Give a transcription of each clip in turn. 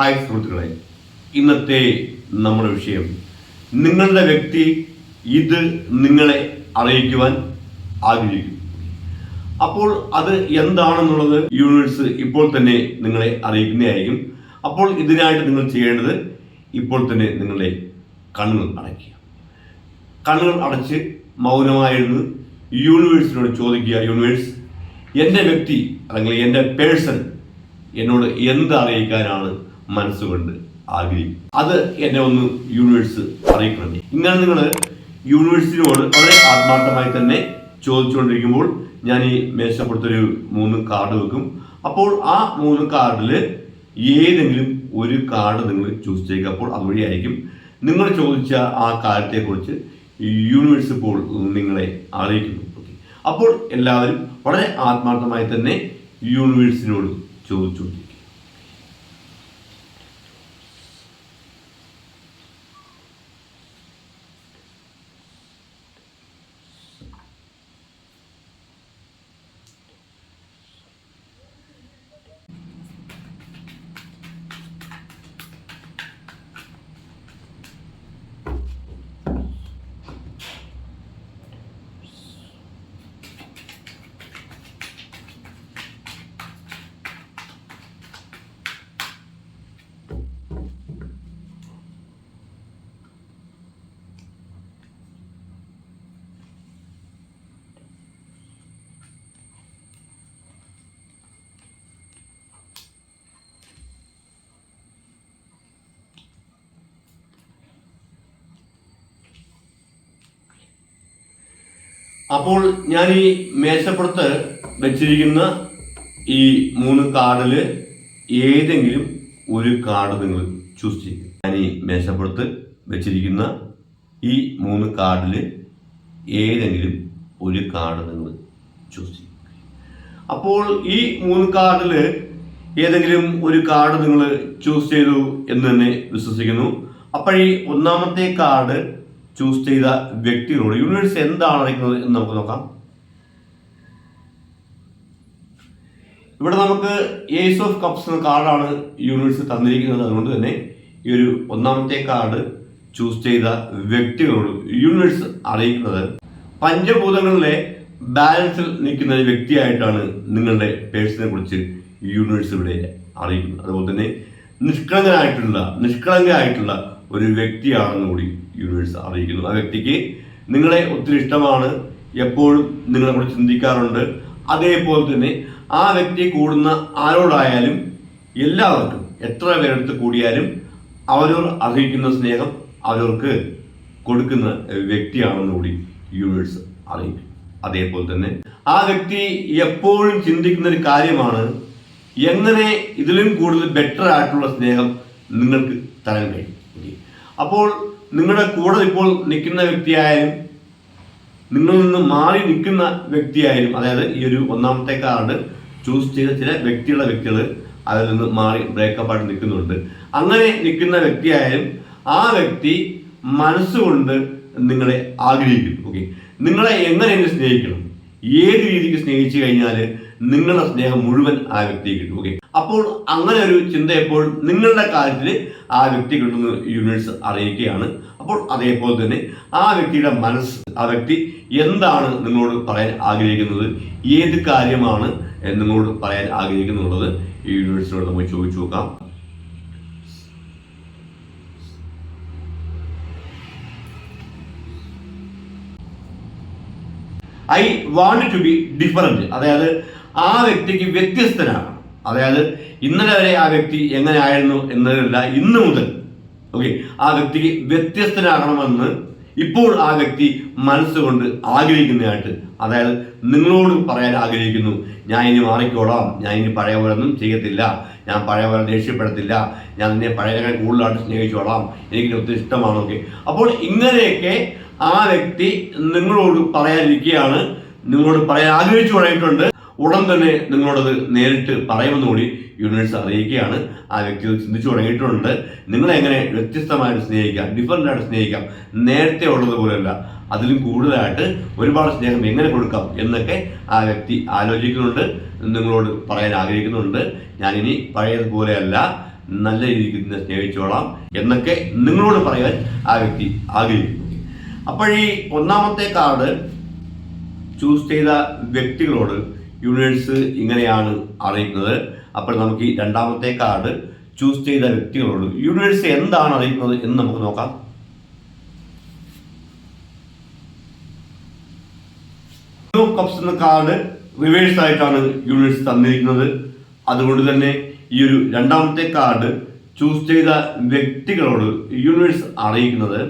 Hi സുഹൃത്തുക്കളെ. ഇന്നത്തെ നമ്മുടെ വിഷയം നിങ്ങളുടെ വ്യക്തി ഇത് നിങ്ങളെ അറിയിക്കുവാൻ ആഗ്രഹിക്കും അപ്പോൾ അത് എന്താണെന്നുള്ളത് യൂണിവേഴ്സ് ഇപ്പോൾ തന്നെ നിങ്ങളെ അറിയിക്കുന്നതായിരിക്കും. അപ്പോൾ ഇതിനായിട്ട് നിങ്ങൾ ചെയ്യേണ്ടത് ഇപ്പോൾ തന്നെ നിങ്ങളുടെ കണ്ണുകൾ അടയ്ക്കുക. കണ്ണുകൾ അടച്ച് മൗനമായിരുന്നു യൂണിവേഴ്സിനോട് ചോദിക്കുക യൂണിവേഴ്സ് എന്റെ വ്യക്തി അല്ലെങ്കിൽ എന്റെ പേഴ്സൺ എന്നോട് എന്ത് അറിയിക്കാനാണ് മനസ്സുകൊണ്ട് ആഗ്രഹിക്കും അത് എന്നെ ഒന്ന് യൂണിവേഴ്സ് അറിയിക്കണം ഇങ്ങനെ നിങ്ങൾ യൂണിവേഴ്സിനോട് വളരെ ആത്മാർത്ഥമായി തന്നെ ചോദിച്ചുകൊണ്ടിരിക്കുമ്പോൾ ഞാൻ ഈ മേശപ്പുറത്തൊരു മൂന്ന് കാർഡ് വെക്കും. അപ്പോൾ ആ മൂന്ന് കാർഡിൽ ഏതെങ്കിലും ഒരു കാർഡ് നിങ്ങൾ ചൂസ് ചെയ്യുക. അപ്പോൾ അതുവഴിയായിരിക്കും നിങ്ങൾ ചോദിച്ച ആ കാര്യത്തെക്കുറിച്ച് യൂണിവേഴ്സ് ഇപ്പോൾ നിങ്ങളെ അറിയിക്കുന്നു. അപ്പോൾ എല്ലാവരും വളരെ ആത്മാർത്ഥമായി തന്നെ യൂണിവേഴ്സിനോട് ചോദിച്ചുകൊണ്ടിരിക്കുക അപ്പോൾ ഞാൻ ഈ മേശപ്പുറത്ത് വെച്ചിരിക്കുന്ന ഈ മൂന്ന് കാർഡിൽ ഏതെങ്കിലും ഒരു കാർഡ് നിങ്ങൾ ചൂസ് ചെയ്യും ഞാൻ ഈ മേശപ്പുറത്ത് വെച്ചിരിക്കുന്ന ഈ മൂന്ന് കാർഡിൽ ഏതെങ്കിലും ഒരു കാർഡ് നിങ്ങൾ ചൂസ് ചെയ്യും അപ്പോൾ ഈ മൂന്ന് കാർഡിൽ ഏതെങ്കിലും ഒരു കാർഡ് നിങ്ങൾ ചൂസ് ചെയ്തു എന്ന് തന്നെ വിശ്വസിക്കുന്നു. അപ്പോൾ ഈ ഒന്നാമത്തെ കാർഡ് ചൂസ് ചെയ്ത വ്യക്തികളോട് യൂണിവേഴ്സ് എന്താണ് അറിയിക്കുന്നത് എന്ന് നമുക്ക് നോക്കാം. ഇവിടെ നമുക്ക് ഏസ് ഓഫ് കപ്സ് എന്ന കാർഡാണ് യൂണിവേഴ്സ് തന്നിരിക്കുന്നത്. അതുകൊണ്ട് തന്നെ ഈ ഒരു ഒന്നാമത്തെ കാർഡ് ചൂസ് ചെയ്ത വ്യക്തികളോട് യൂണിവേഴ്സ് അറിയിക്കുന്നത്. പഞ്ചഭൂതങ്ങളിലെ ബാലൻസിൽ നിൽക്കുന്ന ഒരു വ്യക്തിയായിട്ടാണ് നിങ്ങളുടെ പേഴ്സിനെ കുറിച്ച് യൂണിവേഴ്സ് ഇവിടെ അറിയിക്കുന്നത്. അതുപോലെ തന്നെ നിഷ്കളങ്കനായിട്ടുള്ള നിഷ്കളങ്കയായിട്ടുള്ള ഒരു വ്യക്തിയാണെന്ന് കൂടി യൂണിവേഴ്സ് അറിയിക്കുന്നു ആ വ്യക്തിക്ക് നിങ്ങളെ ഒത്തിരി ഇഷ്ടമാണ് എപ്പോഴും നിങ്ങളെ കൂടെ ചിന്തിക്കാറുണ്ട്. അതേപോലെ തന്നെ ആ വ്യക്തി കൂടുന്ന ആരോടായാലും എല്ലാവർക്കും എത്ര പേരെടുത്ത് കൂടിയാലും അവരോട് അർഹിക്കുന്ന സ്നേഹം അവർക്ക് കൊടുക്കുന്ന വ്യക്തിയാണെന്ന് കൂടി യൂണിവേഴ്സ് അറിയിക്കും. അതേപോലെ തന്നെ ആ വ്യക്തി എപ്പോഴും ചിന്തിക്കുന്ന ഒരു കാര്യമാണ് എങ്ങനെ ഇതിലും കൂടുതൽ ബെറ്റർ ആയിട്ടുള്ള സ്നേഹം നിങ്ങൾക്ക് തരാൻ കഴിയും. അപ്പോൾ നിങ്ങളുടെ കൂടെ ഇപ്പോൾ നിൽക്കുന്ന വ്യക്തിയായാലും നിങ്ങളിൽ നിന്ന് മാറി നിൽക്കുന്ന വ്യക്തിയായാലും അതായത് ഈ ഒരു ഒന്നാമത്തെ കാർഡ് ചൂസ് ചെയ്ത ചില വ്യക്തിയുള്ള വ്യക്തികൾ അതിൽ നിന്ന് മാറി ബ്രേക്കപ്പ് ആയിട്ട് നിൽക്കുന്നുണ്ട്. അങ്ങനെ നിൽക്കുന്ന വ്യക്തിയായാലും ആ വ്യക്തി മനസ്സുകൊണ്ട് നിങ്ങളെ ആഗ്രഹിക്കുന്നു. ഓക്കെ നിങ്ങളെ എങ്ങനെയെങ്കിലും സ്നേഹിക്കണം? ഏത് രീതിക്ക് സ്നേഹിച്ചു കഴിഞ്ഞാൽ നിങ്ങളുടെ സ്നേഹം മുഴുവൻ ആ വ്യക്തിയെ കിട്ടും. ഓക്കെ അപ്പോൾ അങ്ങനെ ഒരു ചിന്ത എപ്പോൾ നിങ്ങളുടെ കാര്യത്തിൽ ആ വ്യക്തി കിട്ടുന്ന യൂണിവേഴ്സ് അറിയിക്കുകയാണ്. അപ്പോൾ അതേപോലെ തന്നെ ആ വ്യക്തിയുടെ മനസ്സ് ആ വ്യക്തി എന്താണ് നിങ്ങളോട് പറയാൻ ആഗ്രഹിക്കുന്നത് ഏത് കാര്യമാണ് നിങ്ങളോട് പറയാൻ ആഗ്രഹിക്കുന്നുള്ളത് ഈ യൂണിവേഴ്സിനോട് നമുക്ക് ചോദിച്ചു നോക്കാം. I want to be different അതായത് ആ വ്യക്തിക്ക് വ്യത്യസ്തനാകണം. അതായത് ഇന്നലെ വരെ ആ വ്യക്തി എങ്ങനെയായിരുന്നു എന്നതല്ല ഇന്ന് മുതൽ ഓക്കെ ആ വ്യക്തിക്ക് വ്യത്യസ്തനാകണമെന്ന് ഇപ്പോൾ ആ വ്യക്തി മനസ്സുകൊണ്ട് ആഗ്രഹിക്കുന്നതായിട്ട് അതായത് നിങ്ങളോട് പറയാൻ ആഗ്രഹിക്കുന്നു ഞാൻ ഇനി മാറിക്കോളാം ഞാൻ ഇനി പഴയ പോലെ ഒന്നും ചെയ്യത്തില്ല ഞാൻ പഴയ പോലെ ദേഷ്യപ്പെടത്തില്ല ഞാൻ നിന്നെ പഴയതിനെ കൂടുതലായിട്ട് സ്നേഹിച്ചോളാം എനിക്ക് ഒത്തിരി ഇഷ്ടമാണൊക്കെ അപ്പോൾ ഇങ്ങനെയൊക്കെ ആ വ്യക്തി നിങ്ങളോട് പറയാനിരിക്കുകയാണ് നിങ്ങളോട് പറയാൻ ആഗ്രഹിച്ചു തുടങ്ങിയിട്ടുണ്ട് ഉടൻ തന്നെ നിങ്ങളോടത് നേരിട്ട് പറയുമെന്ന് കൂടി യൂണിവേഴ്സ് അറിയിക്കുകയാണ്. ആ വ്യക്തി ചിന്തിച്ചു തുടങ്ങിയിട്ടുണ്ട്. നിങ്ങളെ എങ്ങനെ വ്യത്യസ്തമായിട്ട് സ്നേഹിക്കാം ഡിഫറന്റ് ആയിട്ട് സ്നേഹിക്കാം നേരത്തെ ഉള്ളതുപോലെയല്ല അതിലും കൂടുതലായിട്ട് ഒരുപാട് സ്നേഹം എങ്ങനെ കൊടുക്കാം എന്നൊക്കെ ആ വ്യക്തി ആലോചിക്കുന്നുണ്ട് നിങ്ങളോട് പറയാൻ ആഗ്രഹിക്കുന്നുണ്ട്. ഞാനിനി പഴയതുപോലെയല്ല നല്ല രീതിക്ക് നിന്നെ സ്നേഹിച്ചോളാം എന്നൊക്കെ നിങ്ങളോട് പറയാൻ ആ വ്യക്തി ആഗ്രഹിക്കുന്നു. അപ്പോൾ ഒന്നാമത്തെ കാർഡ് ചൂസ് ചെയ്ത വ്യക്തികളോട് യൂണിവേഴ്സ് ഇങ്ങനെയാണ് അറിയുന്നത്. അപ്പോൾ നമുക്ക് ഈ രണ്ടാമത്തെ കാർഡ് ചൂസ് ചെയ്ത വ്യക്തികളോട് യൂണിവേഴ്സ് എന്താണ് അറിയുന്നത് എന്ന് നമുക്ക് നോക്കാം. കപ്സ് എന്ന കാർഡ് റിവേഴ്സ് ആയിട്ടാണ് യൂണിവേഴ്സ് തന്നിരിക്കുന്നത്. അതുകൊണ്ട് തന്നെ ഈ ഒരു രണ്ടാമത്തെ കാർഡ് ചൂസ് ചെയ്ത വ്യക്തികളോട് യൂണിവേഴ്സ് അറിയിക്കുന്നത്.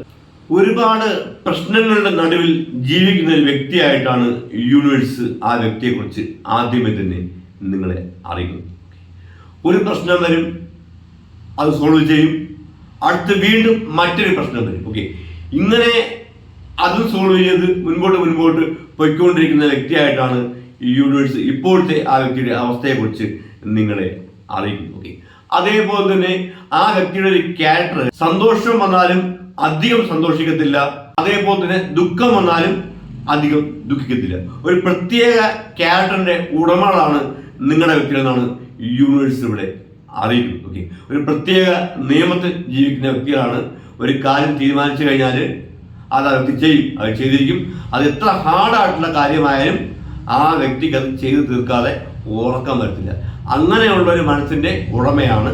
ഒരുപാട് പ്രശ്നങ്ങളുടെ നടുവിൽ ജീവിക്കുന്ന ഒരു വ്യക്തിയായിട്ടാണ് യൂണിവേഴ്സ് ആ വ്യക്തിയെക്കുറിച്ച് ആദ്യമേ തന്നെ നിങ്ങളെ അറിയുന്നത്. ഒരു പ്രശ്നം വരും അത് സോൾവ് ചെയ്യും. അടുത്ത് വീണ്ടും മറ്റൊരു പ്രശ്നം വരും. ഓക്കെ ഇങ്ങനെ അത് സോൾവ് ചെയ്ത് മുൻപോട്ട് മുൻപോട്ട് പൊയ്ക്കൊണ്ടിരിക്കുന്ന വ്യക്തിയായിട്ടാണ് യൂണിവേഴ്സ് ഇപ്പോഴത്തെ ആ വ്യക്തിയുടെ അവസ്ഥയെക്കുറിച്ച് നിങ്ങളെ അറിയിക്കുന്നു ഓക്കെ അതേപോലെ തന്നെ ആ വ്യക്തിയുടെ ഒരു ക്യാരക്ടർ സന്തോഷം വന്നാലും അധികം സന്തോഷിക്കത്തില്ല. അതേപോലെ തന്നെ ദുഃഖം വന്നാലും അധികം ദുഃഖിക്കത്തില്ല. ഒരു പ്രത്യേക ക്യാരക്ടറിന്റെ ഉടമകളാണ് നിങ്ങളുടെ വ്യക്തികളെന്നാണ് യൂണിവേഴ്സ് ഇവിടെ അറിയിക്കുന്നത്. ഓക്കെ ഒരു പ്രത്യേക നിയമത്തിൽ ജീവിക്കുന്ന വ്യക്തികളാണ് ഒരു കാര്യം തീരുമാനിച്ചു കഴിഞ്ഞാൽ അത് ആ വ്യക്തി ചെയ്യും അത് ചെയ്തിരിക്കും. അത് എത്ര ഹാർഡായിട്ടുള്ള കാര്യമായാലും ആ വ്യക്തിക്ക് അത് ചെയ്തു തീർക്കാതെ ഉറക്കം വരത്തില്ല. അങ്ങനെയുള്ള ഒരു മനസ്സിന്റെ ഉടമയാണ്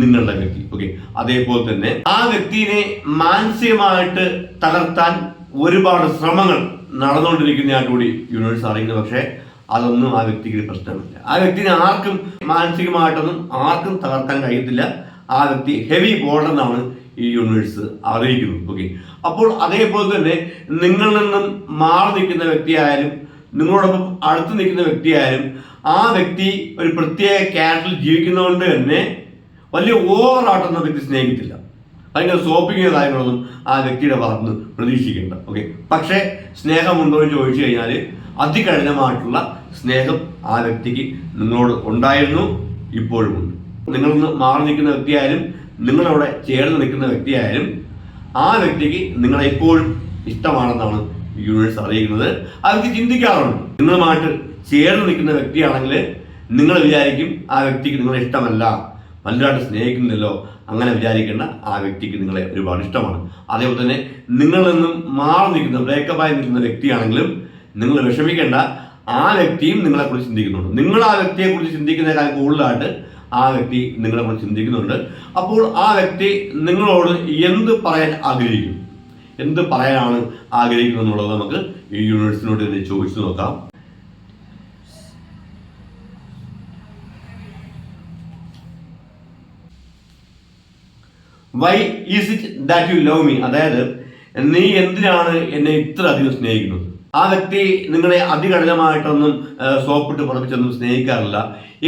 നിങ്ങളുടെ വ്യക്തി. ഓക്കെ അതേപോലെ തന്നെ ആ വ്യക്തിയെ മാനസികമായിട്ട് തകർത്താൻ ഒരുപാട് ശ്രമങ്ങൾ നടന്നുകൊണ്ടിരിക്കുന്നതായിട്ട് കൂടി യൂണിവേഴ്സ് അറിയുന്നത് പക്ഷേ അതൊന്നും ആ വ്യക്തിക്ക് പ്രശ്നമില്ല. ആ വ്യക്തിനെ ആർക്കും മാനസികമായിട്ടൊന്നും ആർക്കും തകർക്കാൻ കഴിയത്തില്ല. ആ വ്യക്തി ഹെവി ബോർഡെന്നാണ് ഈ യൂണിവേഴ്സ് അറിയിക്കുന്നത്. ഓക്കെ അപ്പോൾ അതേപോലെ തന്നെ നിങ്ങളിൽ നിന്നും മാറി നിൽക്കുന്ന വ്യക്തിയായാലും നിങ്ങളോടൊപ്പം അടുത്ത് നിൽക്കുന്ന വ്യക്തിയായാലും ആ വ്യക്തി ഒരു പ്രത്യേക ക്യാരക്ടറിൽ ജീവിക്കുന്നതുകൊണ്ട് തന്നെ വലിയ ഓവറായിട്ടൊന്നും വ്യക്തി സ്നേഹിക്കത്തില്ല ഭയങ്കര സോപ്പിംഗ് കാര്യങ്ങളൊന്നും ആ വ്യക്തിയുടെ ഭാഗത്ത് നിന്ന് പ്രതീക്ഷിക്കേണ്ട ഓക്കെ പക്ഷേ സ്നേഹമുണ്ടോ എന്ന് ചോദിച്ചു കഴിഞ്ഞാൽ അതികഠിനമായിട്ടുള്ള സ്നേഹം ആ വ്യക്തിക്ക് നിങ്ങളോട് ഉണ്ടായിരുന്നു ഇപ്പോഴും ഉണ്ട്. നിങ്ങളിൽ നിന്ന് മാറി നിൽക്കുന്ന വ്യക്തിയായാലും നിങ്ങളവിടെ ചേർന്ന് നിൽക്കുന്ന വ്യക്തിയായാലും ആ വ്യക്തിക്ക് നിങ്ങളെ എപ്പോഴും ഇഷ്ടമാണെന്നാണ് യൂണിവേഴ്സ് അറിയിക്കുന്നത്. അവർക്ക് ചിന്തിക്കാറുണ്ട്. നിങ്ങളുമായിട്ട് ചേർന്ന് നിൽക്കുന്ന വ്യക്തിയാണെങ്കിൽ നിങ്ങൾ വിചാരിക്കും ആ വ്യക്തിക്ക് നിങ്ങളെ ഇഷ്ടമല്ല. വലുതായിട്ട് സ്നേഹിക്കുന്നില്ലല്ലോ അങ്ങനെ വിചാരിക്കേണ്ട ആ വ്യക്തിക്ക് നിങ്ങളെ ഒരുപാട് ഇഷ്ടമാണ്. അതേപോലെ തന്നെ നിങ്ങളിൽ നിന്നും മാറി നിൽക്കുന്ന ബ്രേക്കപ്പായി നിൽക്കുന്ന വ്യക്തിയാണെങ്കിലും നിങ്ങൾ വിഷമിക്കേണ്ട ആ വ്യക്തിയും നിങ്ങളെക്കുറിച്ച് ചിന്തിക്കുന്നുണ്ട്. നിങ്ങൾ ആ വ്യക്തിയെക്കുറിച്ച് ചിന്തിക്കുന്നതിനേക്കാൾ കൂടുതലായിട്ട് ആ വ്യക്തി നിങ്ങളെക്കുറിച്ച് ചിന്തിക്കുന്നുണ്ട്. അപ്പോൾ ആ വ്യക്തി നിങ്ങളോട് എന്ത് പറയാൻ ആഗ്രഹിക്കും? എന്ത് പറയാനാണ് ആഗ്രഹിക്കുന്നത് എന്നുള്ളത് നമുക്ക് ഈ യൂണിവേഴ്സിനോട് തന്നെ ചോദിച്ചു നോക്കാം. Why is it that you love me അതായത് നീ എന്തിനാണ് എന്നെ ഇത്ര അധികം സ്നേഹിക്കുന്നത്? ആ വ്യക്തി നിങ്ങളെ അതികഠിനമായിട്ടൊന്നും സോപ്പിട്ട് പുറപ്പിച്ചൊന്നും സ്നേഹിക്കാറില്ല.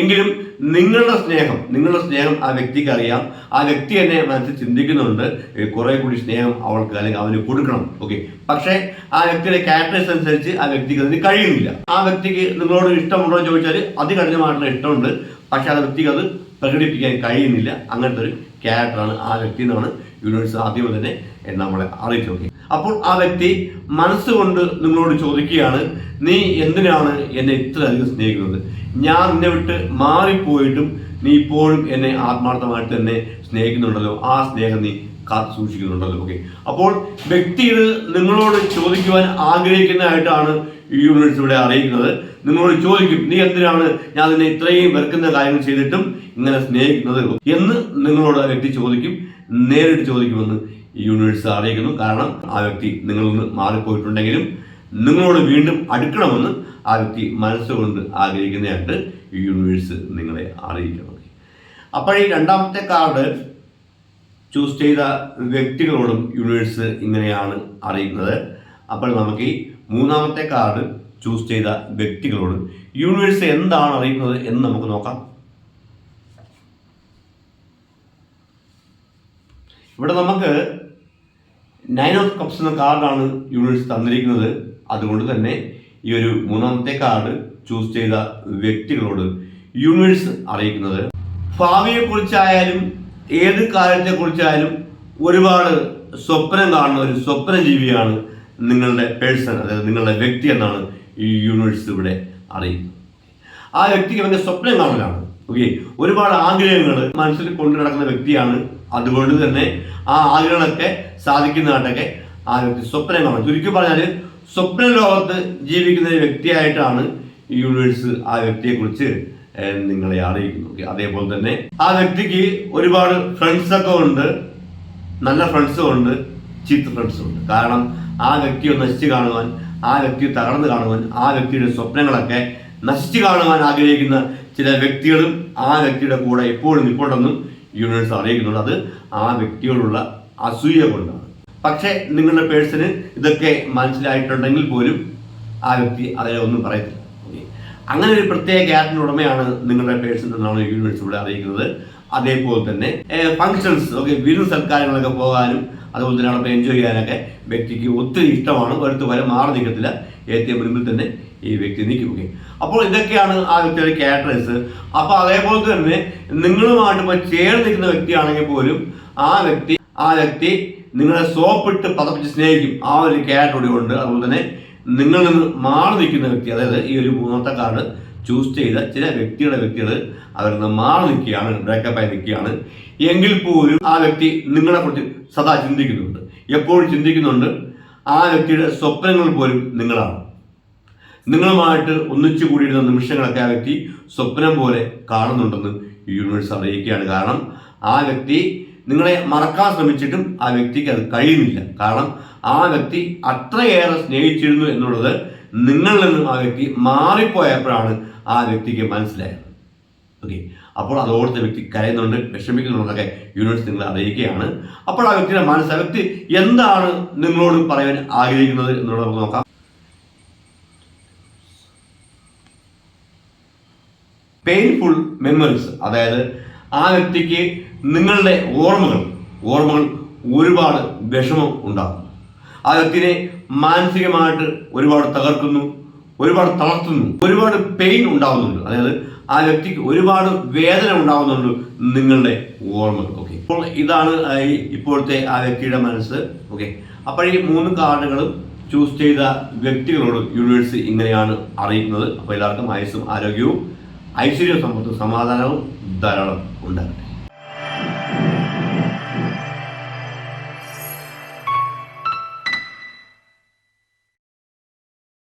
എങ്കിലും നിങ്ങളുടെ സ്നേഹം നിങ്ങളുടെ സ്നേഹം ആ വ്യക്തിക്ക് അറിയാം. ആ വ്യക്തി എന്നെ മനസ്സിൽ ചിന്തിക്കുന്നുണ്ട്. കുറെ കൂടി സ്നേഹം അവൾക്ക് അല്ലെങ്കിൽ അവന് കൊടുക്കണം. ഓക്കെ പക്ഷേ ആ വ്യക്തിയുടെ ക്യാരക്ടേഴ്സ് അനുസരിച്ച് ആ വ്യക്തിക്ക് അതിന് കഴിയുന്നില്ല. ആ വ്യക്തിക്ക് നിങ്ങളോട് ഇഷ്ടമുണ്ടോ എന്ന് ചോദിച്ചാൽ അതികഠിനമായിട്ടുള്ള ഇഷ്ടമുണ്ട്. പക്ഷെ ആ വ്യക്തിക്ക് അത് പ്രകടിപ്പിക്കാൻ കഴിയുന്നില്ല. അങ്ങനത്തെ ഒരു ക്യാരക്ടറാണ് ആ വ്യക്തി എന്നാണ് യൂണിവേഴ്സ് ആദ്യം തന്നെ നമ്മളെ അറിയിച്ചു നോക്കി അപ്പോൾ ആ വ്യക്തി മനസ്സുകൊണ്ട് നിങ്ങളോട് ചോദിക്കുകയാണ് നീ എന്തിനാണ് എന്നെ ഇത്രയധികം സ്നേഹിക്കുന്നത്? ഞാൻ നിന്നെ വിട്ട് മാറിപ്പോയിട്ടും നീ ഇപ്പോഴും എന്നെ ആത്മാർത്ഥമായിട്ട് തന്നെ സ്നേഹിക്കുന്നുണ്ടല്ലോ. ആ സ്നേഹം നീ കാത്തു സൂക്ഷിക്കുന്നുണ്ടല്ലോ. ഓക്കെ അപ്പോൾ വ്യക്തി നിങ്ങളോട് ചോദിക്കുവാൻ ആഗ്രഹിക്കുന്നതായിട്ടാണ് യൂണിവേഴ്സ് ഇവിടെ അറിയിക്കുന്നത്. നിങ്ങളോട് ചോദിക്കും നീ എന്തിനാണ് ഞാൻ നിന്നെ ഇത്രയും വെറുക്കുന്ന കാര്യങ്ങൾ ചെയ്തിട്ടും ഇങ്ങനെ സ്നേഹിക്കുന്നത്? എന്ന് നിങ്ങളോട് ആ വ്യക്തി ചോദിക്കും നേരിട്ട് ചോദിക്കുമെന്ന് യൂണിവേഴ്സ് അറിയിക്കുന്നു. കാരണം ആ വ്യക്തി നിങ്ങളിൽ നിന്ന് മാറിപ്പോയിട്ടുണ്ടെങ്കിലും നിങ്ങളോട് വീണ്ടും അടുക്കണമെന്ന് ആ വ്യക്തി മനസ്സുകൊണ്ട് ആഗ്രഹിക്കുന്നതായിട്ട് ഈ യൂണിവേഴ്സ് നിങ്ങളെ അറിയിക്കണം അപ്പോൾ ഈ രണ്ടാമത്തെ കാർഡ് ചൂസ് ചെയ്ത വ്യക്തികളോടും യൂണിവേഴ്സ് ഇങ്ങനെയാണ് അറിയുന്നത്. അപ്പോൾ നമുക്ക് ഈ മൂന്നാമത്തെ കാർഡ് ചൂസ് ചെയ്ത വ്യക്തികളോട് യൂണിവേഴ്സ് എന്താണ് അറിയുന്നത് എന്ന് നമുക്ക് നോക്കാം. ഇവിടെ നമുക്ക് നയൻ ഓഫ് കപ്സ് എന്ന കാർഡാണ് യൂണിവേഴ്സ് തന്നിരിക്കുന്നത്. അതുകൊണ്ട് തന്നെ ഈ ഒരു മൂന്നാമത്തെ കാർഡ് ചൂസ് ചെയ്ത വ്യക്തികളോട് യൂണിവേഴ്സ് അറിയിക്കുന്നത്. ഭാവിയെക്കുറിച്ചായാലും ഏത് കാര്യത്തെക്കുറിച്ചായാലും ഒരുപാട് സ്വപ്നം കാണുന്ന ഒരു സ്വപ്നജീവിയാണ് നിങ്ങളുടെ പേഴ്സൺ അതായത് നിങ്ങളുടെ വ്യക്തി എന്നാണ് ഈ യൂണിവേഴ്സ് ഇവിടെ അറിയുന്നു ആ വ്യക്തിക്ക് അവന്റെ സ്വപ്നം കാണലാണ്. ഓക്കെ ഒരുപാട് ആഗ്രഹങ്ങൾ മനസ്സിൽ കൊണ്ടു നടക്കുന്ന വ്യക്തിയാണ്. അതുകൊണ്ട് തന്നെ ആ ആഗ്രഹങ്ങളൊക്കെ സാധിക്കുന്നതായിട്ടൊക്കെ ആ വ്യക്തി സ്വപ്നം കാണും. ചുരുക്കി പറഞ്ഞാൽ സ്വപ്ന ലോകത്ത് ജീവിക്കുന്ന ഒരു വ്യക്തിയായിട്ടാണ് ഈ യൂണിവേഴ്സ് ആ വ്യക്തിയെക്കുറിച്ച് കുറിച്ച് നിങ്ങളെ അറിയിക്കുന്നു അതേപോലെ തന്നെ ആ വ്യക്തിക്ക് ഒരുപാട് ഫ്രണ്ട്സൊക്കെ ഉണ്ട്. നല്ല ഫ്രണ്ട്സും ഉണ്ട്. ചീത്ത ഫ്രണ്ട്സും ഉണ്ട്. കാരണം ആ വ്യക്തിയെ നശിച്ച് കാണുവാൻ ആ വ്യക്തി തകർന്നു കാണുവാൻ ആ വ്യക്തിയുടെ സ്വപ്നങ്ങളൊക്കെ നശിച്ചു കാണുവാൻ ആഗ്രഹിക്കുന്ന ചില വ്യക്തികളും ആ വ്യക്തിയുടെ കൂടെ എപ്പോഴും നിൽപ്പുണ്ടെന്നും യൂണിവേഴ്സ് അറിയിക്കുന്നുണ്ട്. അത് ആ വ്യക്തിയോടുള്ള അസൂയ കൊണ്ടാണ്. പക്ഷേ നിങ്ങളുടെ പേഴ്സന് ഇതൊക്കെ മനസ്സിലായിട്ടുണ്ടെങ്കിൽ പോലും ആ വ്യക്തി അതിനെ ഒന്നും പറയത്തില്ല. അങ്ങനെ ഒരു പ്രത്യേക ക്യാരക്ടറിന് ഉടമയാണ് നിങ്ങളുടെ പേഴ്സൺ എന്നാണ് യൂണിവേഴ്സ് ഇവിടെ അറിയിക്കുന്നത്. അതേപോലെ തന്നെ ഫങ്ഷൻസ് ഓക്കെ വിരുന്ന് സൽക്കാരങ്ങളൊക്കെ പോകാനും അതുപോലെ തന്നെ അവിടെ എൻജോയ് ചെയ്യാനൊക്കെ വ്യക്തിക്ക് ഒത്തിരി ഇഷ്ടമാണ്. ഒരു വരെ മാറി നിൽക്കത്തില്ല. ഏറ്റവും മുൻപിൽ തന്നെ ഈ വ്യക്തി നിൽക്കും ഓക്കെ അപ്പോൾ ഇതൊക്കെയാണ് ആ വ്യക്തിയുടെ ക്യാരക്ടേഴ്സ് അപ്പോൾ അതേപോലെ തന്നെ നിങ്ങളുമായിട്ട് ചേർന്ന് നിൽക്കുന്ന വ്യക്തിയാണെങ്കിൽ പോലും ആ വ്യക്തി ആ വ്യക്തി നിങ്ങളെ സോപ്പിട്ട് പതപ്പിച്ച് സ്നേഹിക്കും. ആ ഒരു ക്യാരക്ടർ കൂടി അതുപോലെ തന്നെ നിങ്ങളിൽ നിന്ന് മാറി നിൽക്കുന്ന വ്യക്തി അതായത് ഈ ഒരു മൂന്നാമത്തെ കാർഡ് ചൂസ് ചെയ്ത ചില വ്യക്തിയുടെ വ്യക്തികൾ അവരിൽ നിന്ന് മാറി നിൽക്കുകയാണ് ബ്രേക്കപ്പായി നിൽക്കുകയാണ്. എങ്കിൽ പോലും ആ വ്യക്തി നിങ്ങളെ കുറിച്ച് സദാ ചിന്തിക്കുന്നുണ്ട്. എപ്പോഴും ചിന്തിക്കുന്നുണ്ട് ആ വ്യക്തിയുടെ സ്വപ്നങ്ങൾ പോലും നിങ്ങളാണ്. നിങ്ങളുമായിട്ട് ഒന്നിച്ചു കൂടിയിരുന്ന നിമിഷങ്ങളൊക്കെ ആ വ്യക്തി സ്വപ്നം പോലെ കാണുന്നുണ്ടെന്ന് യൂണിവേഴ്സ് അറിയിക്കുകയാണ്. കാരണം ആ വ്യക്തി നിങ്ങളെ മറക്കാൻ ശ്രമിച്ചിട്ടും ആ വ്യക്തിക്ക് അത് കഴിയുന്നില്ല. കാരണം ആ വ്യക്തി അത്രയേറെ സ്നേഹിച്ചിരുന്നു എന്നുള്ളത് നിങ്ങളിൽ നിന്നും ആ വ്യക്തി മാറിപ്പോയപ്പോഴാണ് ആ വ്യക്തിക്ക് മനസ്സിലായത്. ഓക്കെ അപ്പോൾ അതോടത്തെ വ്യക്തി കരയുന്നുണ്ട് വിഷമിക്കുന്നുണ്ടെന്നൊക്കെ യൂണിവേഴ്സ് നിങ്ങളെ അറിയിക്കുകയാണ്. അപ്പോൾ ആ വ്യക്തിയുടെ മനസ്സ് ആ വ്യക്തി എന്താണ് നിങ്ങളോട് പറയാൻ ആഗ്രഹിക്കുന്നത് എന്നുള്ളത് നമുക്ക് നോക്കാം. പെയിൻഫുൾ മെമ്മറീസ് അതായത് ആ വ്യക്തിക്ക് നിങ്ങളുടെ ഓർമ്മകൾ ഓർമ്മകൾ ഒരുപാട് വിഷമം ഉണ്ടാകും ആ വ്യക്തിനെ മാനസികമായിട്ട് ഒരുപാട് തകർക്കുന്നു. ഒരുപാട് തളർത്തുന്നു ഒരുപാട് പെയിൻ ഉണ്ടാകുന്നുണ്ട് അതായത് ആ വ്യക്തിക്ക് ഒരുപാട് വേദന ഉണ്ടാകുന്നുണ്ട് നിങ്ങളുടെ ഓർമ്മകൾ. ഓക്കെ ഇപ്പോൾ ഇതാണ് ഇപ്പോഴത്തെ ആ വ്യക്തിയുടെ മനസ്സ്. ഓക്കെ അപ്പോൾ ഈ മൂന്ന് കാർഡുകളും ചൂസ് ചെയ്ത വ്യക്തികളോട് യൂണിവേഴ്സ് ഇങ്ങനെയാണ് അറിയിക്കുന്നത് അപ്പോൾ എല്ലാവർക്കും ആയുസ്സും ആരോഗ്യവും ഐശ്വര്യ സമ്പത്തും സമാധാനവും ധാരാളം ഉണ്ടാകട്ടെ.